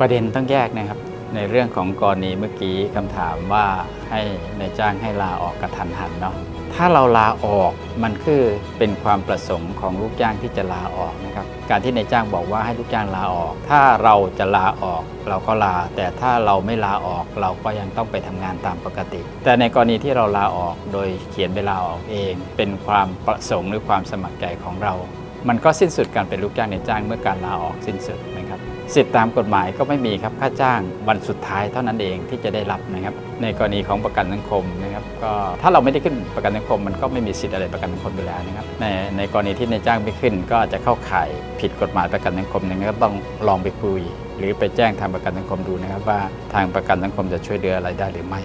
ประเด็นต้องแยกนะครับ ในเรื่องของกรณีเมื่อกี้คำถามว่าให้ในจ้างให้ลาออกกระทันหันเนาะถ้าเราลาออกมันคือเป็นความประสงค์ของลูกจ้างที่จะลาออกนะครับการที่นายจ้างบอกว่าให้ลูกจ้างลาออก ถ้าเราจะลาออกเราก็ลา แต่ถ้าเราไม่ลาออกเราก็ยังต้องไปทำงานตามปกติ แต่ในกรณีที่เราลาออกโดยเขียนไปลาออกเอง เป็นความประสงค์หรือความสมัครใจของเรา มันก็สิ้นสุดการเป็นลูกจ้างในจ้างเมื่อการลาออกสิ้นสุดนะครับสิทธิตามกฎหมายก็ไม่มีครับค่าจ้างวันสุดท้ายเท่านั้นเองที่จะได้รับนะครับในกรณีของประกันสังคมนะครับก็ถ้าเราไม่ได้ขึ้นประกันสังคม มันก็ไม่มีสิทธิ์อะไรประกันสังคมอยู่แล้วนะครับในในกรณีที่นายจ้างไม่ขึ้น ก็อาจจะเข้าข่ายผิดกฎหมายประกันสังคมอย่างนั้นก็ต้องลองไปคุย หรือไปแจ้งทางประกันสังคมดูนะครับว่าทางประกันสังคมจะช่วยเหลืออะไรได้หรือไม่